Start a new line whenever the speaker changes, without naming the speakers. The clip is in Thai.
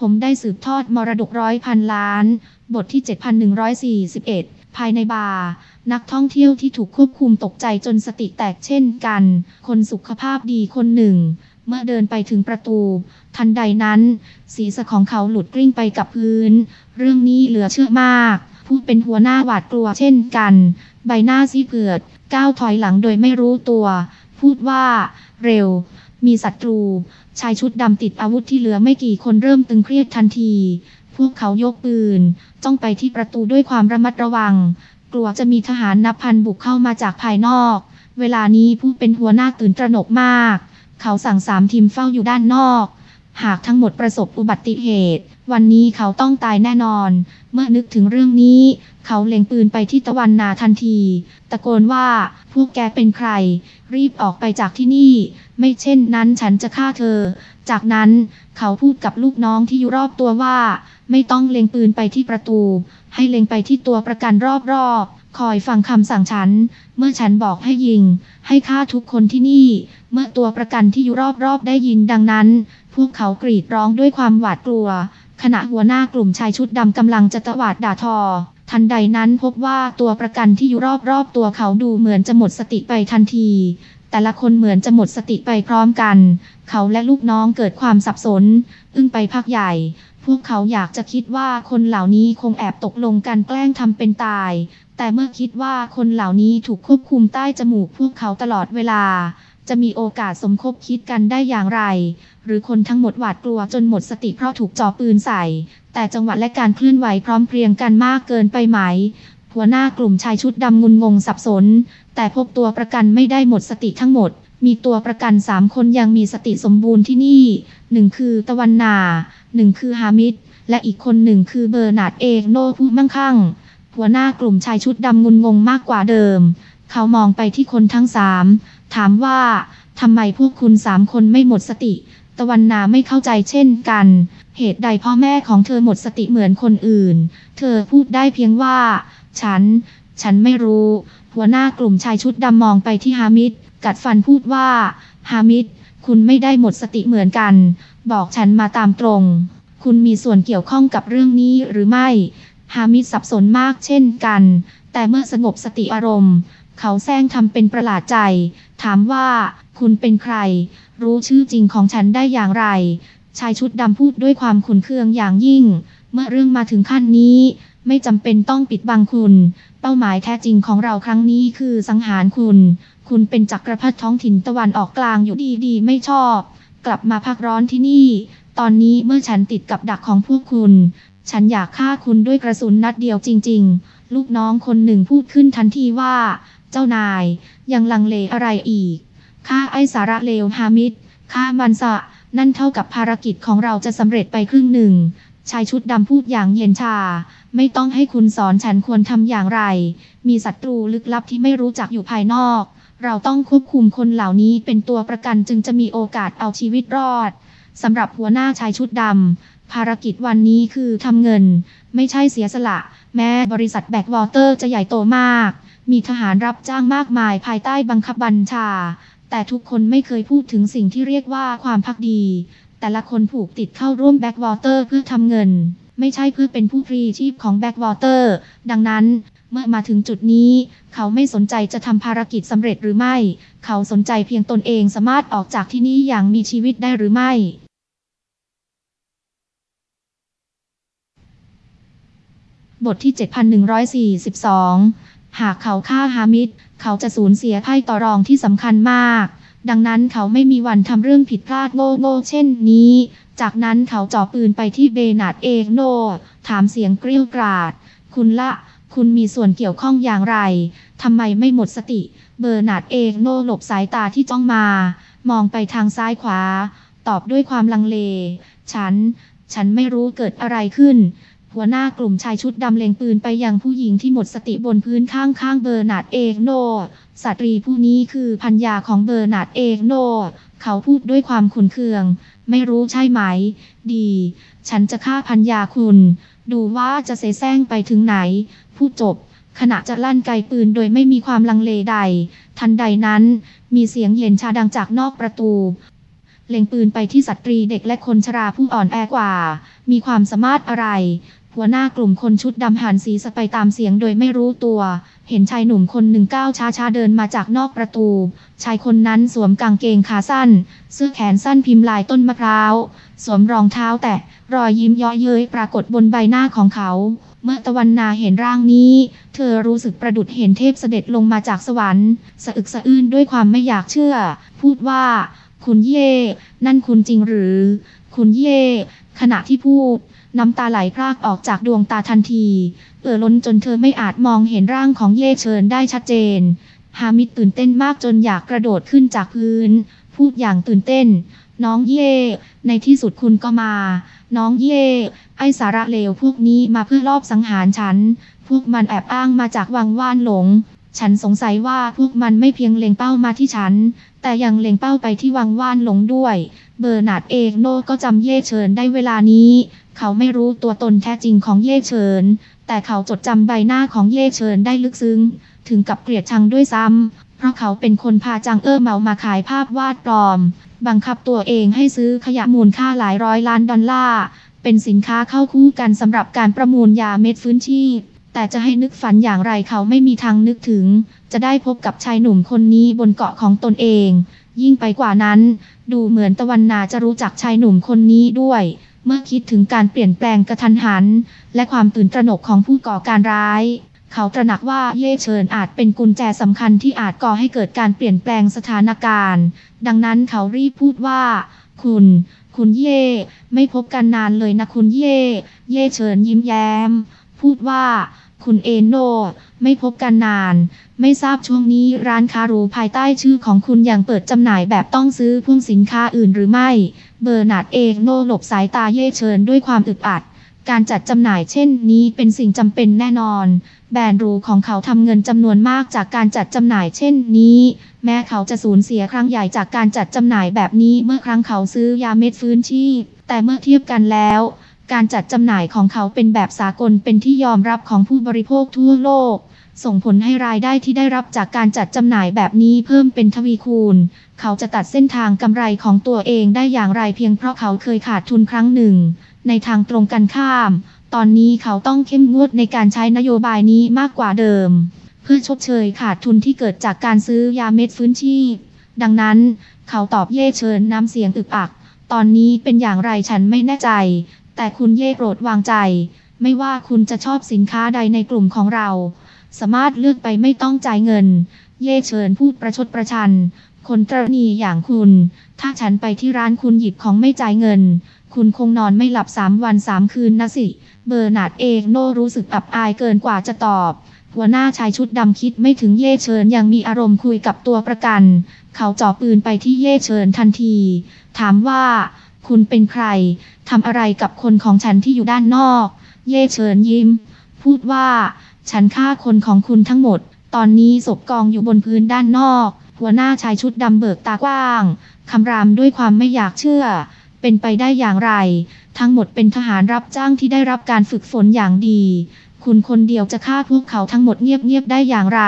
ผมได้สืบทอดมรดกร้อยพันล้าน บทที่ 7141 ภายในบาร์นักท่องเที่ยวที่ถูกควบคุมตกใจจนสติแตกเช่นกัน คนสุขภาพดีคนหนึ่ง เมื่อเดินไปถึงประตู ทันใดนั้น ศีรษะของเขาหลุดกลิ้งไปกับพื้น เรื่องนี้เหลือเชื่อมาก ผู้เป็นหัวหน้าหวาดกลัวเช่นกัน ใบหน้าซีเผือด ก้าวถอยหลังโดยไม่รู้ตัว พูดว่า เร็ว มีศัตรู ชายชุดดำติดอาวุธที่เหลือไม่กี่คนเริ่มตึงเครียดทันที พวกเขายกปืน จ้องไปที่ประตูด้วยความระมัดระวัง กลัวจะมีทหารนับพันบุกเข้ามาจากภายนอก เวลานี้ผู้เป็นหัวหน้าตื่นตระหนกมาก เขาสั่งสามทีมเฝ้าอยู่ด้านนอก หากทั้งหมดประสบอุบัติเหตุ วันนี้เขาต้องตายแน่นอน เมื่อนึกถึงเรื่องนี้ เขาเล็งปืนไปที่ตะวันนาทันที ตะโกนว่า พวกแกเป็นใคร รีบออกไปจากที่นี่ ไม่เช่นนั้นฉันจะฆ่าเธอ จากนั้นเขาพูดกับลูกน้องที่อยู่รอบตัวว่า ไม่ต้องเล็งปืนไปที่ประตู ให้เล็งไปที่ตัวประกันรอบๆคอยฟังคำสั่งฉัน เมื่อฉันบอกให้ยิง ให้ฆ่าทุกคนที่นี่ เมื่อตัวประกันที่อยู่รอบๆได้ยินดังนั้น พวกเขากรีดร้องด้วยความหวาดกลัว ขณะหัวหน้ากลุ่มชายชุดดำกำลังจะตวาดด่าทอ ทันใดนั้นพบว่าตัวประกันที่อยู่รอบๆตัวเขาดูเหมือนจะหมดสติไปทันที แต่ละคนเหมือนจะหมดสติไปพร้อมกัน เขาและลูกน้องเกิดความสับสน อึ้งไปพักใหญ่ พวกเขาอยากจะคิดว่าคนเหล่านี้คงแอบตกลงกันแกล้งทำเป็นตาย แต่เมื่อคิดว่าคนเหล่านี้ถูกควบคุมใต้จมูกพวกเขาตลอดเวลา จะมีโอกาสสมคบคิดกันได้อย่างไร หรือคนทั้งหมดหวาดกลัวจนหมดสติเพราะถูกจ่อปืนใส่ แต่จังหวะและการเคลื่อนไหวพร้อมเพรียงกันมากเกินไปไหม หัวหน้ากลุ่มชายชุดดำงุนงงสับสน แต่พบตัวประกันไม่ได้หมดสติทั้งหมด มีตัวประกันสามคนยังมีสติสมบูรณ์ที่นี่หนึ่งคือตะวันนาหนึ่งคือฮามิดและอีกคนหนึ่งคือเบอร์นาร์ดเองโนผู้มั่งคั่งหัวหน้ากลุ่มชายชุดดำงุนงงมากกว่าเดิม เขามองไปที่คนทั้งสามถามว่าทำไมพวกคุณสามคนไม่หมดสติ ตะวันนาไม่เข้าใจเช่นกัน เหตุใดพ่อแม่ของเธอหมดสติเหมือนคนอื่น เธอพูดได้เพียงว่า ฉัน ฉันไม่รู้ หัวหน้ากลุ่มชายชุดดำมองไปที่ฮามิด กัดฟันพูดว่า ฮามิด คุณไม่ได้หมดสติเหมือนกัน บอกฉันมาตามตรง คุณมีส่วนเกี่ยวข้องกับเรื่องนี้หรือไม่ ฮามิดสับสนมากเช่นกัน แต่เมื่อสงบสติอารมณ์ เขาแซงทำเป็นประหลาดใจ ถามว่า คุณเป็นใคร รู้ชื่อจริงของฉันได้อย่างไร ชายชุดดำพูดด้วยความขุนเคืองอย่างยิ่ง เมื่อเรื่องมาถึงขั้นนี้ ไม่จำเป็นต้องปิดบังคุณ เป้าหมายแท้จริงของเราครั้งนี้คือสังหารคุณ คุณเป็นจักรพรรดิท้องถิ่นตะวันออกกลางอยู่ดีๆ ไม่ชอบ กลับมาพักร้อนที่นี่ ตอนนี้เมื่อฉันติดกับดักของพวกคุณ ฉันอยากฆ่าคุณด้วยกระสุนนัดเดียวจริง ๆ ลูกน้องคนหนึ่งพูดขึ้นทันทีว่า เจ้านาย ยังลังเลอะไรอีกฆ่าไอสาระเลวฮามิดฆ่ามันซะนั่นเท่ากับภารกิจของเราจะสำเร็จไปครึ่งหนึ่ง ชายชุดดำพูดอย่างเย็นชา ไม่ต้องให้คุณสอนฉันควรทำอย่างไร มีศัตรูลึกลับที่ไม่รู้จักอยู่ภายนอก เราต้องควบคุมคนเหล่านี้เป็นตัวประกันจึงจะมีโอกาสเอาชีวิตรอดสำหรับหัวหน้าชายชุดดำภารกิจวันนี้คือทำเงิน ไม่ใช่เสียสละ แม้บริษัทแบ็กวอเตอร์จะใหญ่โตมาก มีทหารรับจ้างมากมายภายใต้บังคับบัญชา แต่ทุกคนไม่เคยพูดถึงสิ่งที่เรียกว่าความพักดี แต่ละคนผูกติดเข้าร่วมแบ็กวอเตอร์เพื่อทำเงิน ไม่ใช่เพื่อเป็นผู้พรีชีพของแบ็กวอเตอร์ดังนั้นเมื่อมาถึงจุดนี้ เขาไม่สนใจจะทำภารกิจสำเร็จหรือไม่ เขาสนใจเพียงตนเองสามารถออกจากที่นี่อย่างมีชีวิตได้หรือไม่บทที่ 7142 หากเขาฆ่าฮามิด เขาจะสูญเสียไพ่ต่อรองที่สำคัญมาก ดังนั้นเขาไม่มีวันทำเรื่องผิดพลาดโง่ๆเช่นนี้ จากนั้นเขาจ่อปืนไปที่เบนาดเองโน ถามเสียงเกรี้ยวกราด คุณละ คุณมีส่วนเกี่ยวข้องอย่างไร ทำไมไม่หมดสติ เบอร์นาดเองโนหลบสายตาที่จ้องมา มองไปทางซ้ายขวา ตอบด้วยความลังเล ฉัน ฉันไม่รู้เกิดอะไรขึ้น หัวหน้ากลุ่มชายชุดดำเล็งปืนไปยังผู้หญิงที่หมดสติบนพื้นข้างข้างเบอร์นาดเองโนสตรีผู้นี้คือพัญญาของเบอร์นาดเองโน เขาพูดด้วยความขุนเคือง ไม่รู้ใช่ไหม ดี ฉันจะฆ่าพัญญาคุณ ดูว่าจะเสแสร้งไปถึงไหน พูดจบ ขณะจะลั่นไกปืนโดยไม่มีความลังเลใด ทันใดนั้น มีเสียงเย็นชาดังจากนอกประตูเล็งปืนไปที่สตรีเด็กและคนชราผู้อ่อนแอกว่า มีความสามารถอะไร หัวหน้ากลุ่มคนชุดดำหันศีรษะไปตามเสียงโดยไม่รู้ตัว เห็นชายหนุ่มคนหนึ่งก้าวช้าๆเดินมาจากนอกประตู ชายคนนั้นสวมกางเกงขาสั้น เสื้อแขนสั้นพิมพ์ลายต้นมะพร้าว สวมรองเท้าแตะ รอยยิ้มย้อเย้ยปรากฏบนใบหน้าของเขา เมื่อตะวันนาเห็นร่างนี้ เธอรู้สึกประดุดเห็นเทพเสด็จลงมาจากสวรรค์ สะอึกสะอื้นด้วยความไม่อยากเชื่อ พูดว่า คุณเย่ นั่นคุณจริงหรือ คุณเย่ ขณะที่พูด น้ำตาไหลพรากออกจากดวงตาทันที เอ่อล้นจนเธอไม่อาจมองเห็นร่างของเย่เชิญได้ชัดเจน ฮามิดตื่นเต้นมากจนอยากกระโดดขึ้นจากพื้น พูดอย่างตื่นเต้น น้องเย่ ในที่สุดคุณก็มา น้องเย่ ไอสาระเลวพวกนี้มาเพื่อลอบสังหารฉัน พวกมันแอบอ้างมาจากวังว่านหลงฉันสงสัยว่าพวกมันไม่เพียงเล็งเป้ามาที่ฉัน แต่ยังเล็งเป้าไปที่วังว่านหลงด้วย เบอร์นาร์ดเองโนก็จำเย่เฉินได้เวลานี้ เขาไม่รู้ตัวตนแท้จริงของเย่เฉิน แต่เขาจดจำใบหน้าของเย่เฉินได้ลึกซึ้ง ถึงกับเกลียดชังด้วยซ้ำ เพราะเขาเป็นคนพาจางเออร์เมามาขายภาพวาดปลอม บังคับตัวเองให้ซื้อขยะมูลค่าหลายร้อยล้านดอลลาร์ เป็นสินค้าเข้าคู่กันสำหรับการประมูลยาเม็ดฟื้นชีพ แต่จะให้นึกฝันอย่างไรเขาไม่มีทางนึกถึง จะได้พบกับชายหนุ่มคนนี้บนเกาะของตนเอง ยิ่งไปกว่านั้น ดูเหมือนตะวันนาจะรู้จักชายหนุ่มคนนี้ด้วย เมื่อคิดถึงการเปลี่ยนแปลงกระทันหัน และความตื่นตระหนกของผู้ก่อการร้ายเขาตระหนักว่าเย่เฉินอาจเป็นกุญแจสำคัญที่อาจก่อให้เกิดการเปลี่ยนแปลงสถานการณ์ ดังนั้นเขารีบพูดว่า คุณ คุณเย่ ไม่พบกันนานเลยนะคุณเย่ เย่เฉินยิ้มแย้ม พูดว่า คุณเอโนไม่พบกันนาน ไม่ทราบช่วงนี้ร้านค้าหรูภายใต้ชื่อของคุณยังเปิดจำหน่ายแบบต้องซื้อพวกสินค้าอื่นหรือไม่ เบอร์นาร์ดเอโนหลบสายตาเย่เฉินด้วยความอึดอัด การจัดจำหน่ายเช่นนี้เป็นสิ่งจำเป็นแน่นอน แบรนด์หรูของเขาทำเงินจำนวนมากจากการจัดจำหน่ายเช่นนี้ แม้เขาจะสูญเสียครั้งใหญ่จากการจัดจำหน่ายแบบนี้เมื่อครั้งเขาซื้อยาเม็ดฟื้นชีพ แต่เมื่อเทียบกันแล้ว การจัดจำหน่ายของเขาเป็นแบบสากลเป็นที่ยอมรับของผู้บริโภคทั่วโลก ส่งผลให้รายได้ที่ได้รับจากการจัดจำหน่ายแบบนี้เพิ่มเป็นทวีคูณ เขาจะตัดเส้นทางกำไรของตัวเองได้อย่างไรเพียงเพราะเขาเคยขาดทุนครั้งหนึ่ง ในทางตรงกันข้าม ตอนนี้เขาต้องเข้มงวดในการใช้นโยบายนี้มากกว่าเดิม เพื่อชดเชยขาดทุนที่เกิดจากการซื้อยาเม็ดฟื้นชีพ ดังนั้น เขาตอบเย่เชิญน้ำเสียงอึกอัก ตอนนี้เป็นอย่างไรฉันไม่แน่ใจ แต่คุณเย่โปรดวางใจ ไม่ว่าคุณจะชอบสินค้าใดในกลุ่มของเรา สามารถเลือกไปไม่ต้องจ่ายเงิน เย่เชิญพูดประชดประชัน คนตรณีอย่างคุณ ถ้าฉันไปที่ร้านคุณหยิบของไม่จ่ายเงิน คุณคงนอนไม่หลับสามวันสามคืนนะสิ เบอร์นาดเองโนรู้สึกอับอายเกินกว่าจะตอบหัวหน้าชายชุดดำคิดไม่ถึงเย่เชิญยังมีอารมณ์คุยกับตัวประกัน เขาจ่อปืนไปที่เย่เชิญทันที ถามว่า คุณเป็นใคร ทำอะไรกับคนของฉันที่อยู่ด้านนอก เย่เชิญยิ้ม พูดว่า ฉันฆ่าคนของคุณทั้งหมด ตอนนี้ศพกองอยู่บนพื้นด้านนอก หัวหน้าชายชุดดำเบิกตากว้าง คำรามด้วยความไม่อยากเชื่อ เป็นไปได้อย่างไร ทั้งหมดเป็นทหารรับจ้างที่ได้รับการฝึกฝนอย่างดี คุณคนเดียวจะฆ่าพวกเขาทั้งหมดเงียบๆได้อย่างไร